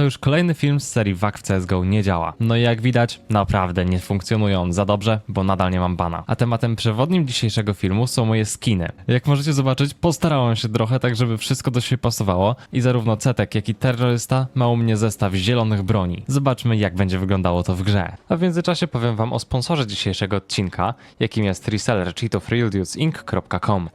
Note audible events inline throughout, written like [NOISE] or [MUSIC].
to już kolejny film z serii WAK w CSGO nie działa. No i jak widać, naprawdę nie funkcjonuje on za dobrze, bo nadal nie mam bana. A tematem przewodnim dzisiejszego filmu są moje skiny. Jak możecie zobaczyć, postarałem się trochę tak, żeby wszystko do siebie pasowało i zarówno Cetek, jak i terrorysta ma u mnie zestaw zielonych broni. Zobaczmy, jak będzie wyglądało to w grze. A w międzyczasie powiem wam o sponsorze dzisiejszego odcinka, jakim jest reseller cheatów.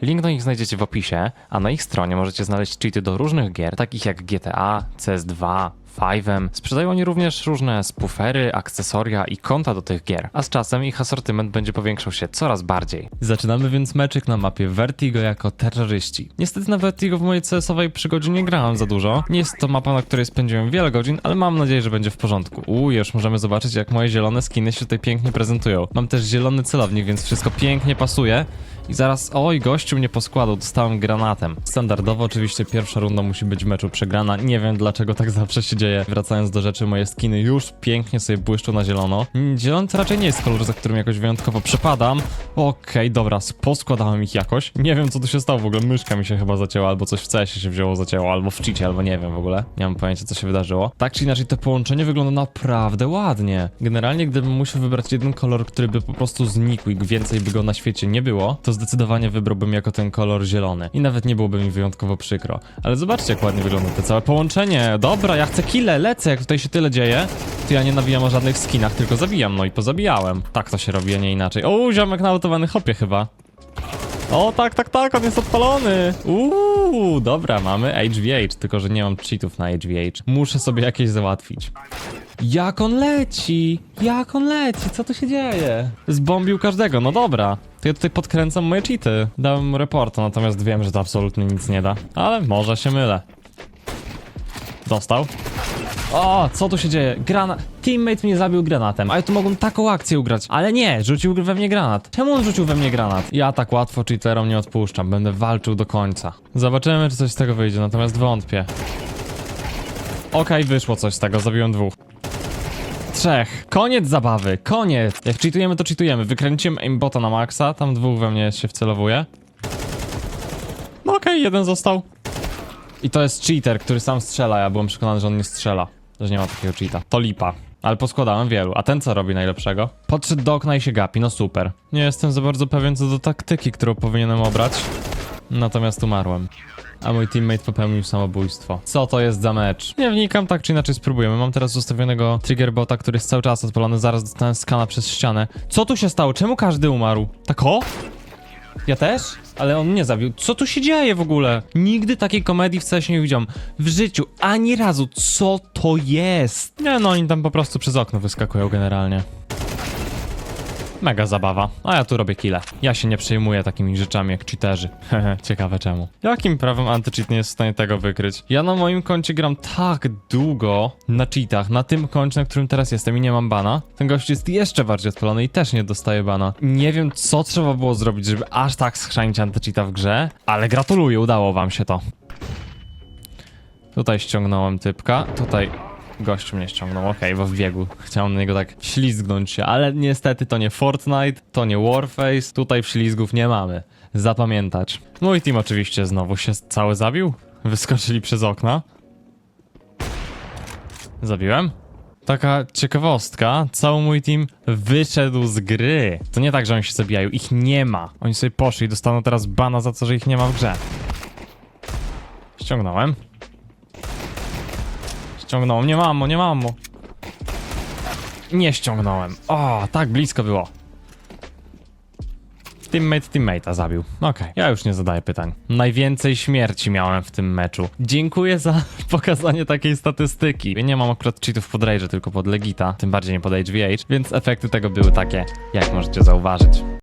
Link do nich znajdziecie w opisie, a na ich stronie możecie znaleźć cheaty do różnych gier, takich jak GTA, CS2, Five'em. Sprzedają oni również różne spoofery, akcesoria i konta do tych gier, a z czasem ich asortyment będzie powiększał się coraz bardziej. Zaczynamy więc meczyk na mapie Vertigo jako terroryści. Niestety na Vertigo w mojej CS-owej przygodzie nie grałem za dużo. Nie jest to mapa, na której spędziłem wiele godzin, ale mam nadzieję, że będzie w porządku. Uuu, już możemy zobaczyć jak moje zielone skiny się tutaj pięknie prezentują. Mam też zielony celownik, więc wszystko pięknie pasuje. I zaraz, oj, gościu mnie poskładał, dostałem granatem. Standardowo oczywiście pierwsza runda musi być w meczu przegrana. Nie wiem dlaczego tak zawsze się dzieje. Wracając do rzeczy, moje skiny już pięknie sobie błyszczą na zielono. Zielony to raczej nie jest kolor, za którym jakoś wyjątkowo przepadam. Okej, dobra, poskładałem ich jakoś. Nie wiem co tu się stało w ogóle, myszka mi się chyba zacięła, albo coś w CS się wzięło, zacięło, albo w cheacie, albo nie wiem w ogóle. Nie mam pojęcia co się wydarzyło. Tak czy inaczej to połączenie wygląda naprawdę ładnie. Generalnie gdybym musiał wybrać jeden kolor, który by po prostu znikł i więcej by go na świecie nie było, to zdecydowanie wybrałbym jako ten kolor zielony. I nawet nie byłoby mi wyjątkowo przykro. Ale zobaczcie jak ładnie wygląda to całe połączenie. Dobra, ja chcę kile, lecę, jak tutaj się tyle dzieje. To ja nie nawijam o żadnych skinach, tylko zabijam, no i pozabijałem. Tak to się robi, a nie inaczej. O, ziomek na autowany hopie chyba. O, tak, tak, tak, on jest odpalony. Uuu, dobra, mamy HVH, tylko że nie mam cheatów na HVH. Muszę sobie jakieś załatwić. Jak on leci? Jak on leci? Co tu się dzieje? Zbombił każdego, no dobra. To ja tutaj podkręcam moje cheaty. Dałem reporta, natomiast wiem, że to absolutnie nic nie da. Ale może się mylę. Dostał. O, co tu się dzieje? Granat. Teammate mnie zabił granatem. A ja tu mogłem taką akcję ugrać. Ale nie, rzucił we mnie granat. Czemu on rzucił we mnie granat? Ja tak łatwo cheaterom nie odpuszczam. Będę walczył do końca. Zobaczymy, czy coś z tego wyjdzie, natomiast wątpię. Okej, wyszło coś z tego, zabiłem dwóch. Trzech. Koniec zabawy, koniec. Jak cheatujemy, to cheatujemy. Wykręciłem aimbota na maksa, tam dwóch we mnie się wcelowuje. No okej, jeden został. I to jest cheater, który sam strzela. Ja byłem przekonany, że on nie strzela. Że nie ma takiego cheata. To lipa. Ale poskładałem wielu. A ten co robi najlepszego? Podszedł do okna i się gapi, no super. Nie jestem za bardzo pewien co do taktyki, którą powinienem obrać. Natomiast umarłem. A mój teammate popełnił samobójstwo. Co to jest za mecz? Nie wnikam, tak czy inaczej spróbujemy. Mam teraz ustawionego triggerbota, który jest cały czas odpalony. Zaraz dostałem skana przez ścianę. Co tu się stało? Czemu każdy umarł? Tak o? Ja też? Ale on mnie zabił. Co tu się dzieje w ogóle? Nigdy takiej komedii w nie widziałem. W życiu. Ani razu. Co to jest? Nie no, oni tam po prostu przez okno wyskakują generalnie. Mega zabawa. A ja tu robię kile. Ja się nie przejmuję takimi rzeczami jak cheaterzy. [LAUGHS] Hehe, ciekawe czemu. Jakim prawem anti-cheat nie jest w stanie tego wykryć? Ja na moim koncie gram tak długo na cheatach, na tym koncie, na którym teraz jestem i nie mam bana. Ten gość jest jeszcze bardziej odpalony i też nie dostaje bana. Nie wiem, co trzeba było zrobić, żeby aż tak schrzanić anti-cheata w grze, ale gratuluję, udało wam się to. Tutaj ściągnąłem typka, tutaj gościu mnie ściągnął, okej, bo wbiegł. Chciałem na niego tak ślizgnąć się, ale niestety to nie Fortnite, to nie Warface, tutaj ślizgów nie mamy. Zapamiętać. Mój team oczywiście znowu się cały zabił. Wyskoczyli przez okna. Zabiłem? Taka ciekawostka, cały mój team wyszedł z gry. To nie tak, że oni się zabijają, ich nie ma. Oni sobie poszli i dostaną teraz bana za to, że ich nie ma w grze. Ściągnąłem. Ściągnąłem, nie mamo, nie mamo. Nie ściągnąłem. O, tak blisko było. Teammate teammate'a zabił. Okej, ja już nie zadaję pytań. Najwięcej śmierci miałem w tym meczu. Dziękuję za [LAUGHS] pokazanie takiej statystyki. Nie mam akurat cheatów pod tylko pod Legita, tym bardziej nie pod HVH, więc efekty tego były takie, jak możecie zauważyć.